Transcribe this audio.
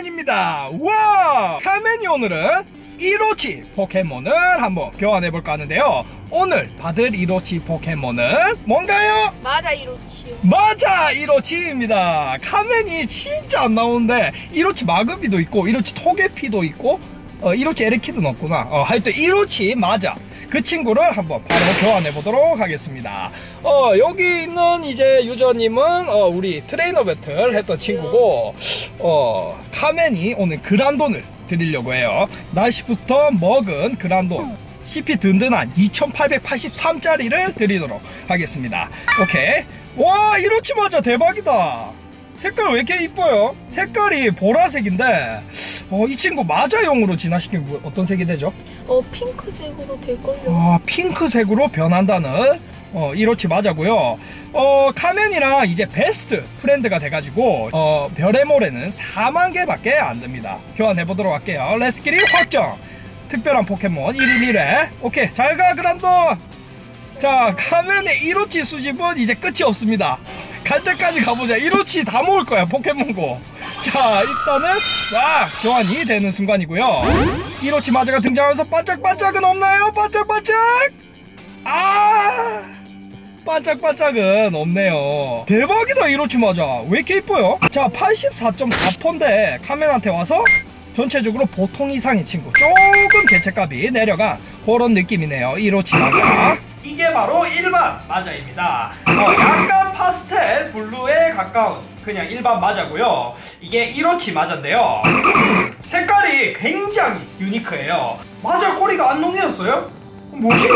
카멘입니다. 와! 카멘이 오늘은 이로치 포켓몬을 한번 교환해볼까 하는데요. 오늘 받을 이로치 포켓몬은 뭔가요? 맞아 이로치요. 맞아! 이로치입니다. 카멘이 진짜 안 나오는데, 이로치 마그비도 있고, 이로치 토게피도 있고, 어, 이로치 에레키도 없구나. 어, 하여튼 이로치 맞아. 그 친구를 한번 바로 교환해 보도록 하겠습니다. 어, 여기 있는 이제 유저님은 어, 우리 트레이너 배틀 했던 친구고, 어, 카멘이 오늘 그란돈을 드리려고 해요. 날씨부터 먹은 그란돈. CP 든든한 2883짜리를 드리도록 하겠습니다. 오케이. 와, 이로치 맞아. 대박이다. 색깔 왜 이렇게 이뻐요? 색깔이 보라색인데, 어, 이 친구 마자용으로 진화시키면 뭐- 어떤 색이 되죠? 어 핑크색으로 될걸요. 어, 핑크색으로 변한다는 어, 이로치 맞아고요. 어, 카멘이랑 이제 베스트 프렌드가 돼가지고 어, 별의 모래는 4만 개밖에 안 됩니다. 교환해보도록 할게요. 레스키리 확정! 특별한 포켓몬 1인 1회 오케이 잘가 그란돈! 자 카멘의 이로치 수집은 이제 끝이 없습니다. 갈 때까지 가보자. 이로치 다 모을 거야 포켓몬고. 자 일단은 싹 교환이 되는 순간이고요. 이로치 마저가 등장하면서 반짝반짝은 없나요? 반짝반짝! 아! 반짝반짝은 없네요. 대박이다, 이로치 마자. 왜 이렇게 이뻐요? 자, 84.4%인데 카멘한테 와서 전체적으로 보통 이상의 친구. 조금 개체값이 내려간 그런 느낌이네요. 이로치 마자. 이게 바로 일반 마자입니다. 어, 약간 파스텔 블루에 가까운 그냥 일반 마자고요. 이게 이로치 마자인데요. 색깔이 굉장히 유니크해요. 마자 꼬리가 안 녹여졌어요? 뭐지?